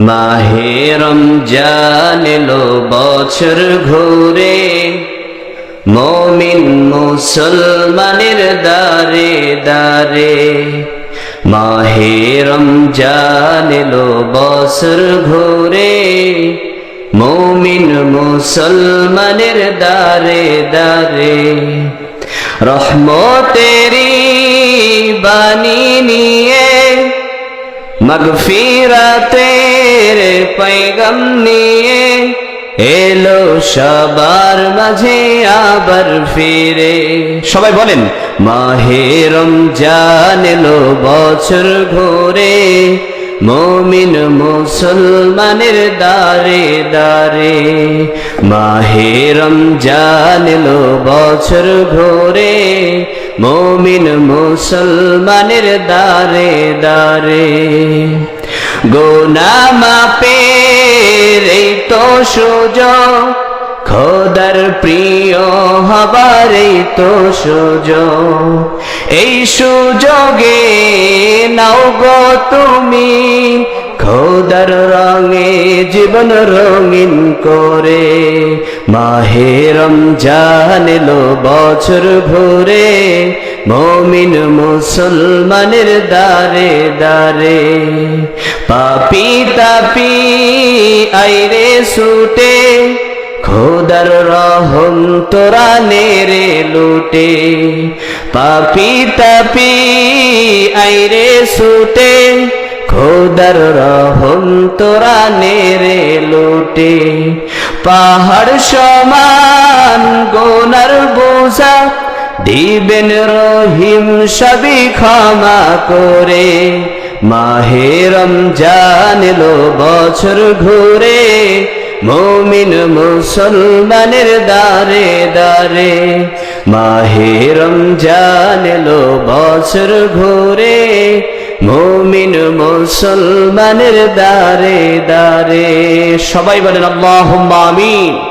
মাহে রমজান এলো বছর ঘুরে, মমিন মুসলমানের দারে দারে মাহে রমজান এলো বছর ঘুরে, মমিন মুসলমানের দারে দারে রহমতেরি বাণী মগফিরাতের পৈগম নিয়ে এলো সবার মাঝে আবার ফিরে। সবাই বলেন মাহেরম জান এলো বছর ঘোরে, মমিন মুসলমানের দারে দারে মাহেরম জান এলো বছর ঘোরে মমিন মুসলমানের দারে দারে গোনা মাপের এই তো সুযোগ, খোদার প্রিয় হবার তো সুযোগ। এই সুযোগে নাও গো তুমি জীবন রঙিন করে। মাহে রমজান এলো বছর ভরে। মমিন মুসলমানের দারে দারে পাপি তাপি আইরে সুটে খোদার রহম তোরা নেরে লুটে। পাপি তাপি আইরে সুটে খোদার রহম তোরা নেরে লুটে। পাহাড় সমান গোনার বোঝা, দিবেন রহিম সবই ক্ষমা করে। মাহে রমজান এলো বছর ঘুরে, মমিন মুসলমানের দারে দারে মাহে রমজান এলো বছর ঘুরে মমিন মুসলমানের দারে দারে সবাই বলেন আল্লাহ আমিন।